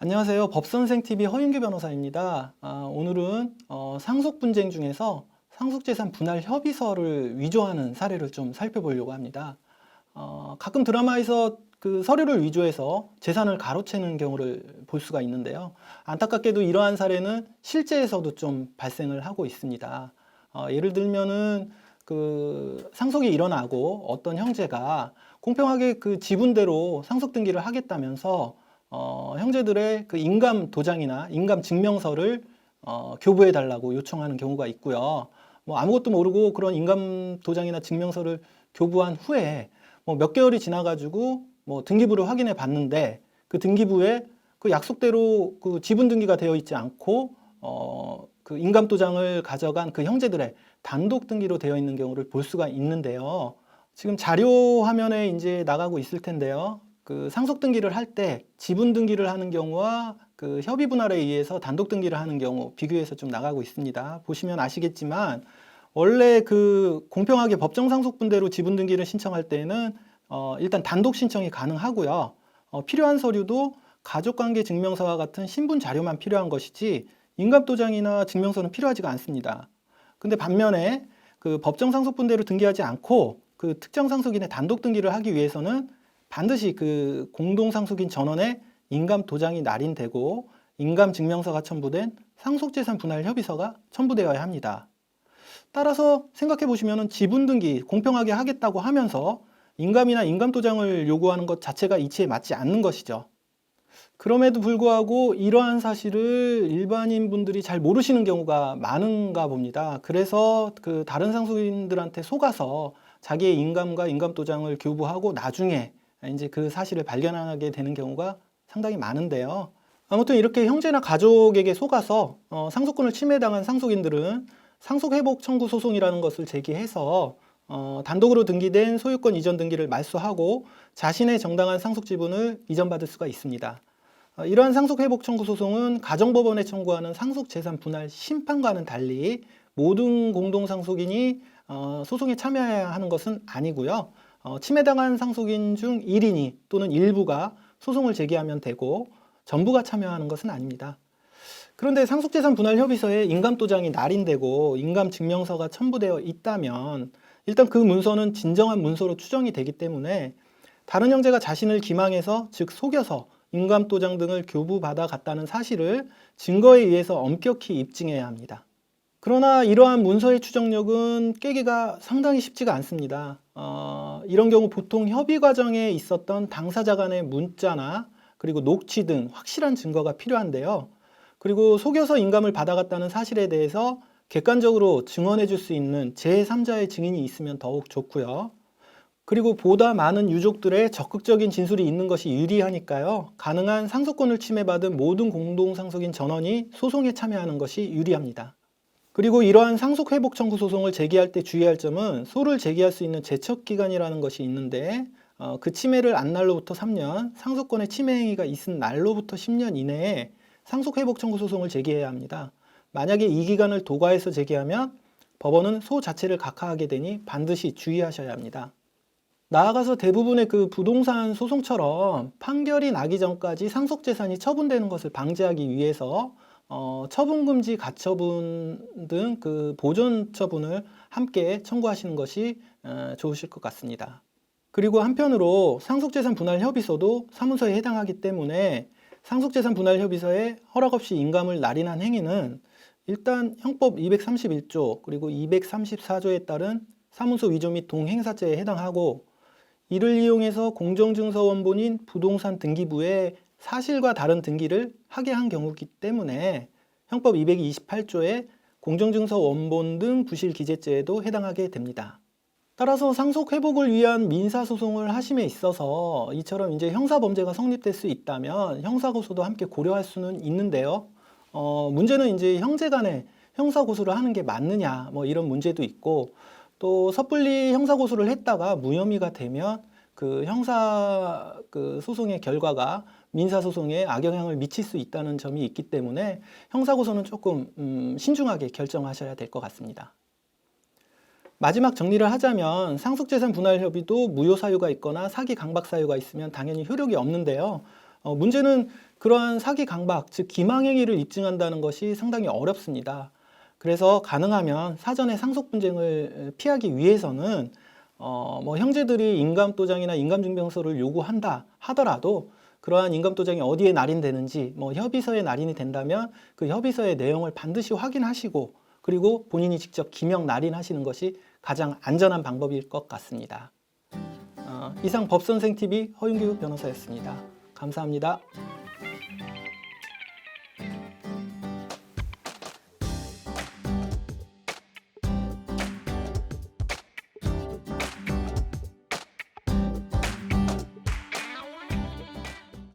안녕하세요. 법선생TV 허윤규 변호사입니다. 아, 오늘은 어, 상속 분쟁 중에서 상속재산 분할 협의서를 위조하는 사례를 좀 살펴보려고 합니다. 어, 가끔 드라마에서 그 서류를 위조해서 재산을 가로채는 경우를 볼 수가 있는데요. 안타깝게도 이러한 사례는 실제에서도 좀 발생을 하고 있습니다. 어, 예를 들면은 그 상속이 일어나고 어떤 형제가 공평하게 그 지분대로 상속 등기를 하겠다면서 어, 형제들의 그 인감 도장이나 인감 증명서를 어, 교부해 달라고 요청하는 경우가 있고요. 뭐 아무것도 모르고 그런 인감 도장이나 증명서를 교부한 후에 뭐 몇 개월이 지나가지고 뭐 등기부를 확인해 봤는데 그 등기부에 그 약속대로 그 지분 등기가 되어 있지 않고 어, 그 인감 도장을 가져간 그 형제들의 단독 등기로 되어 있는 경우를 볼 수가 있는데요. 지금 자료 화면에 이제 나가고 있을 텐데요. 그 상속 등기를 할 때 지분 등기를 하는 경우와 그 협의 분할에 의해서 단독 등기를 하는 경우 비교해서 좀 나가고 있습니다. 보시면 아시겠지만 원래 그 공평하게 법정 상속분대로 지분 등기를 신청할 때는 어 일단 단독 신청이 가능하고요. 어 필요한 서류도 가족관계 증명서와 같은 신분 자료만 필요한 것이지 인감 도장이나 증명서는 필요하지가 않습니다. 근데 반면에 그 법정 상속분대로 등기하지 않고 그 특정 상속인의 단독 등기를 하기 위해서는 반드시 그 공동 상속인 전원의 인감 도장이 날인되고 인감 증명서가 첨부된 상속재산 분할 협의서가 첨부되어야 합니다. 따라서 생각해 보시면은 지분 등기 공평하게 하겠다고 하면서 인감이나 인감 도장을 요구하는 것 자체가 이치에 맞지 않는 것이죠. 그럼에도 불구하고 이러한 사실을 일반인 분들이 잘 모르시는 경우가 많은가 봅니다. 그래서 그 다른 상속인들한테 속아서 자기의 인감과 인감 도장을 교부하고 나중에 이제 그 사실을 발견하게 되는 경우가 상당히 많은데요. 아무튼 이렇게 형제나 가족에게 속아서 어, 상속권을 침해당한 상속인들은 상속회복 청구 소송이라는 것을 제기해서 어, 단독으로 등기된 소유권 이전 등기를 말소하고 자신의 정당한 상속 지분을 이전받을 수가 있습니다. 어, 이러한 상속회복 청구 소송은 가정법원에 청구하는 상속재산 분할 심판과는 달리 모든 공동상속인이 어, 소송에 참여해야 하는 것은 아니고요. 어, 침해당한 상속인 중 1인이 또는 일부가 소송을 제기하면 되고 전부가 참여하는 것은 아닙니다. 그런데 상속재산 분할 협의서에 인감 도장이 날인되고 인감 증명서가 첨부되어 있다면 일단 그 문서는 진정한 문서로 추정이 되기 때문에 다른 형제가 자신을 기망해서 즉 속여서 인감 도장 등을 교부받아 갔다는 사실을 증거에 의해서 엄격히 입증해야 합니다. 그러나 이러한 문서의 추정력은 깨기가 상당히 쉽지가 않습니다. 어, 이런 경우 보통 협의 과정에 있었던 당사자 간의 문자나 그리고 녹취 등 확실한 증거가 필요한데요. 그리고 속여서 인감을 받아갔다는 사실에 대해서 객관적으로 증언해 줄 수 있는 제3자의 증인이 있으면 더욱 좋고요. 그리고 보다 많은 유족들의 적극적인 진술이 있는 것이 유리하니까요. 가능한 상속권을 침해받은 모든 공동상속인 전원이 소송에 참여하는 것이 유리합니다. 그리고 이러한 상속 회복 청구 소송을 제기할 때 주의할 점은 소를 제기할 수 있는 제척 기간이라는 것이 있는데 어, 그 침해를 안 날로부터 3년, 상속권의 침해 행위가 있은 날로부터 10년 이내에 상속 회복 청구 소송을 제기해야 합니다. 만약에 이 기간을 도과해서 제기하면 법원은 소 자체를 각하하게 되니 반드시 주의하셔야 합니다. 나아가서 대부분의 그 부동산 소송처럼 판결이 나기 전까지 상속 재산이 처분되는 것을 방지하기 위해서 어, 처분금지 가처분 등 그 보존 처분을 함께 청구하시는 것이 어, 좋으실 것 같습니다. 그리고 한편으로 상속재산 분할 협의서도 사문서에 해당하기 때문에 상속재산 분할 협의서에 허락 없이 인감을 날인한 행위는 일단 형법 231조 그리고 234조에 따른 사문서 위조 및 동행사죄에 해당하고 이를 이용해서 공정증서 원본인 부동산 등기부에 사실과 다른 등기를 하게 한 경우이기 때문에 형법 228조의 공정증서 원본 등 부실 기재죄에도 해당하게 됩니다. 따라서 상속 회복을 위한 민사 소송을 하심에 있어서 이처럼 이제 형사 범죄가 성립될 수 있다면 형사 고소도 함께 고려할 수는 있는데요. 어, 문제는 이제 형제 간에 형사 고소를 하는 게 맞느냐 뭐 이런 문제도 있고 또 섣불리 형사 고소를 했다가 무혐의가 되면 그 형사 그 소송의 결과가 민사 소송에 악영향을 미칠 수 있다는 점이 있기 때문에 형사 고소는 조금 음, 신중하게 결정하셔야 될 것 같습니다. 마지막 정리를 하자면 상속재산 분할 협의도 무효 사유가 있거나 사기 강박 사유가 있으면 당연히 효력이 없는데요. 어, 문제는 그러한 사기 강박, 즉 기망행위를 입증한다는 것이 상당히 어렵습니다. 그래서 가능하면 사전에 상속 분쟁을 피하기 위해서는 어, 뭐 형제들이 인감도장이나 인감증명서를 요구한다 하더라도 그러한 인감도장이 어디에 날인되는지 뭐 협의서에 날인이 된다면 그 협의서의 내용을 반드시 확인하시고 그리고 본인이 직접 기명 날인하시는 것이 가장 안전한 방법일 것 같습니다. 어, 이상 법선생 TV 허윤규 변호사였습니다. 감사합니다.